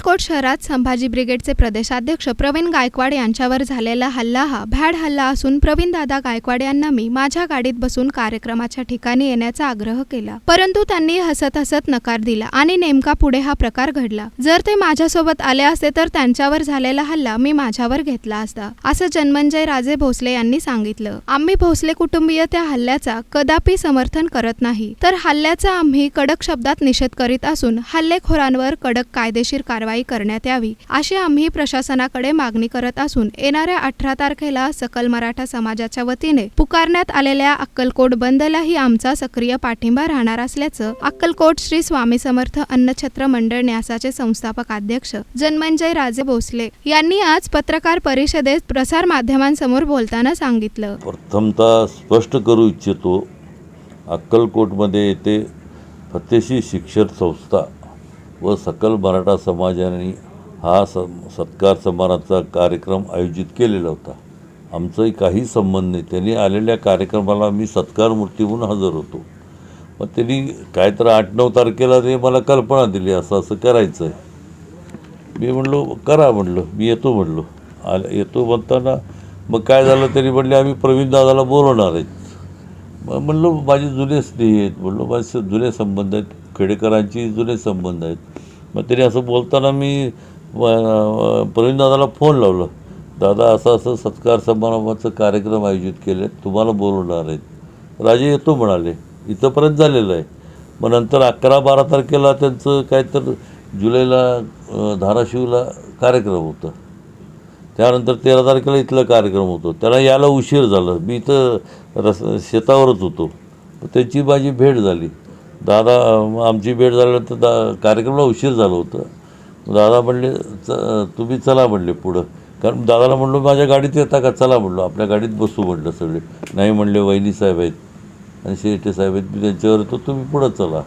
अक्कलकोट शहरात संभाजी ब्रिगेडचे प्रदेशाध्यक्ष प्रवीण गायकवाड यांच्यावर झालेला हल्ला हा भॅड हल्ला असून प्रवीण दादा गायकवाड यांना मी माझ्या गाडीत बसून कार्यक्रमाच्या ठिकाणी येण्याचा आग्रह केला. परंतु त्यांनी हसत हसत नकार दिला आणि नेमका पुढे हा प्रकार घडला. जर ते माझ्यासोबत आले असते तर त्यांच्यावर झालेला हल्ला मी माझ्यावर घेतला असता असं जन्मंजय राजे भोसले यांनी सांगितलं. आम्ही भोसले कुटुंबीय त्या हल्ल्याचा कदापि समर्थन करत नाही. तर हल्ल्याचा आम्ही कडक शब्दात निषेध करीत असून हल्लेखोरांवर कडक कायदेशीर कारवाई करण्यात यावी अशी आम्ही प्रशासनाकडे मागणी करत असून येणाऱ्या अठरा तारखेला सकल मराठा समाजाच्या वतीने पुकारण्यात आलेल्या अक्कलकोट बंदलाही आमचा सक्रिय पाठिंबा राहणार असल्याचं अक्कलकोट श्री स्वामी समर्थ अन्नछत्र मंडळ न्यासाचे संस्थापक अध्यक्ष जन्मंजय राजे भोसले यांनी आज पत्रकार परिषदेत प्रसार माध्यमांसमोर बोलताना सांगितलं. प्रथमतः स्पष्ट करू इच्छितो अक्कलकोटमध्ये येथे फतेशी शिक्षण संस्था व सकल मराठा समाजाने हा स सत्कार समारंभाचा कार्यक्रम आयोजित केलेला होता. आमचाही काही संबंध नाही. त्यांनी आलेल्या कार्यक्रमाला मी सत्कार मूर्ती म्हणून हजर होतो. मग त्यांनी काय तर आठ नऊ तारखेला ते मला कल्पना दिली असं असं करायचं आहे मी म्हणलो करा म्हणलं. मी येतो म्हणलो. आले येतो म्हणताना मग काय झालं तरी म्हणले आम्ही प्रवीण दादाला बोलवणार आहेत. मग म्हणलो माझे जुने स्नेही आहेत. म्हणलो माझे जुने संबंध आहेत. खेडेकरांची जुने संबंध आहेत. मग त्यांनी असं बोलताना मी प्रवीण दादाला फोन लावलं. दादा असं असं सत्कार समारंभाचं कार्यक्रम आयोजित केले तुम्हाला बोलवणार आहेत. राजे येतो म्हणाले. इथंपर्यंत झालेलं आहे. मग नंतर अकरा बारा तारखेला त्यांचं काय तर जुलैला धाराशिवला कार्यक्रम होता. त्यानंतर तेरा तारखेला इथला कार्यक्रम होतो. त्याला यायला उशीर झाला. मी इथं रस शेतावरच होतो. त्यांची माझी भेट झाली. दादा आमची भेट झाल्यानंतर दा कार्यक्रमाला उशीर झालं होतं. दादा म्हणले च तुम्ही चला म्हणले पुढं. कारण दादाला म्हणलो माझ्या गाडीत येता का? चला म्हणलो. आपल्या गाडीत बसू म्हणलं सगळे. नाही म्हणले वहिनी साहेब आहेत. आणि शेटे साहेब आहेत. मी त्यांच्यावर येतो. तुम्ही पुढं चला.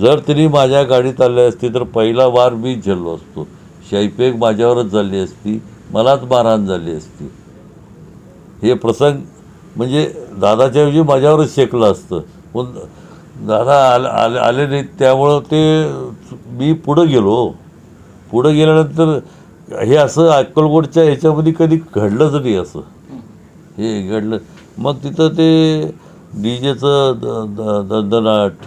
जर तिने माझ्या गाडीत आले असते तर पहिला वार मीच झेललो असतो. शैपेक माझ्यावरच झाली असती. मलाच मारहाण झाली असती. हे प्रसंग म्हणजे दादाच्या ऐवजी माझ्यावरच शेकलं असतं. पण दादा आले आले आले नाहीत त्यामुळं ते मी पुढं गेलो. पुढं गेल्यानंतर हे असं अक्कलकोटच्या ह्याच्यामध्ये कधी घडलंच नाही असं. हे घडलं. मग तिथं ते डी जेचं द द दंदनाट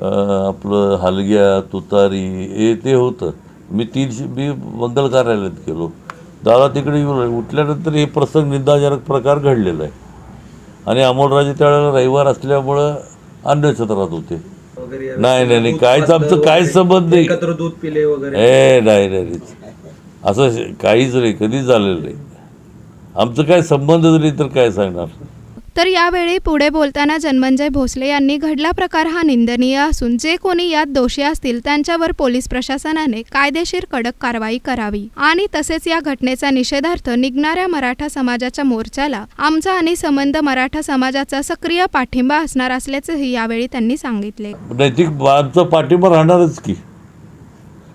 आपलं हलग्या तुतारी हे ते होतं. मी तीनशे मी मंगल कार्यालयात गेलो. दादा तिकडे येऊन उठल्यानंतर हे प्रसंग निंदाजनक प्रकार घडलेला आहे. आणि अमोलराजे त्यावेळेला रविवार असल्यामुळं अन्नछत्रात होते. वगैरे नाही नाही नाही काहीच आमचं काहीच संबंध नाही. एकत्र दूध पिले वगैरे. ए नाही नाही नाही. असं काहीच नाही कधीच झालेलं नाही. आमचं काय संबंधच नाही तर काय सांगणार? तर यावेळी पुढे बोलताना जन्मंजय भोसले यांनी घडला प्रकार हा निंदनीय असून जे कोणी यात दोषी असतील त्यांच्यावर पोलीस प्रशासनाने कायदेशीर कडक कारवाई करावी. आणि तसेच या घटनेचा निषेधार्थ निघणाऱ्या मराठा समाजाच्या मोर्चाला आमचा आणि संबंध मराठा समाजाचा सक्रिय पाठिंबा असणार असल्याचेही यावेळी त्यांनी सांगितले. नैतिक बाबचं पाठिंबा राहणारच की.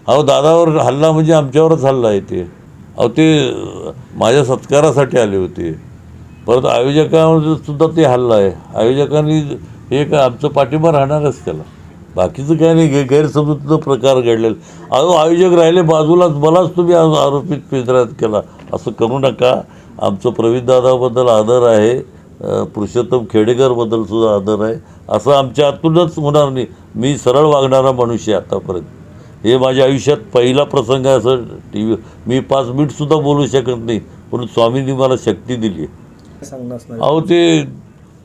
अहो दादावर हल्ला म्हणजे आमच्यावरच हल्ला आहे ते. अहो ते माझ्या सत्कारासाठी आले होते. परत आयोजकांवर सुद्धा ते हल्ला आहे. आयोजकांनी हे का आमचं पाठिंबा राहणारच त्याला. बाकीचं काय नाही गे प्रकार घडलेला. अहो आयोजक राहिले बाजूलाच मलाच तुम्ही आरोपित पिंजऱ्यात केला. असं करू नका. आमचं प्रवीणदादाबद्दल आदर आहे. पुरुषोत्तम खेडेकरबद्दल सुद्धा आदर आहे. असं आमच्या आतूनच होणार नाही. मी सरळ वागणारा मनुष्य आतापर्यंत. हे माझ्या आयुष्यात पहिला प्रसंग आहे असं टी व्ही मी पाच मिनिटसुद्धा बोलू शकत नाही. पण स्वामींनी मला शक्ती दिली आहे. सांगणं असणार अहो ते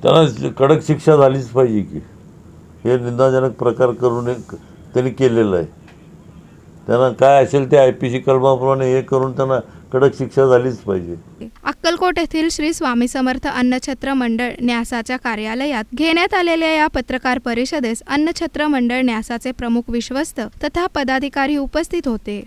त्यांना कडक शिक्षा झालीच पाहिजे की. हे निंदाजनक प्रकार करू नये त्यांनी केलेलं आहे. त्यांना काय असेल ते आय पी सी कलमाप्रमाणे हे करून त्यांना कडक शिक्षा झालीच पाहिजे. अक्कलकोट येथील श्री स्वामी समर्थ अन्नछत्र मंडळ न्यासाच्या कार्यालयात घेण्यात आलेल्या या पत्रकार परिषदेस अन्नछत्र मंडळ न्यासाचे प्रमुख विश्वस्त तथा पदाधिकारी उपस्थित होते.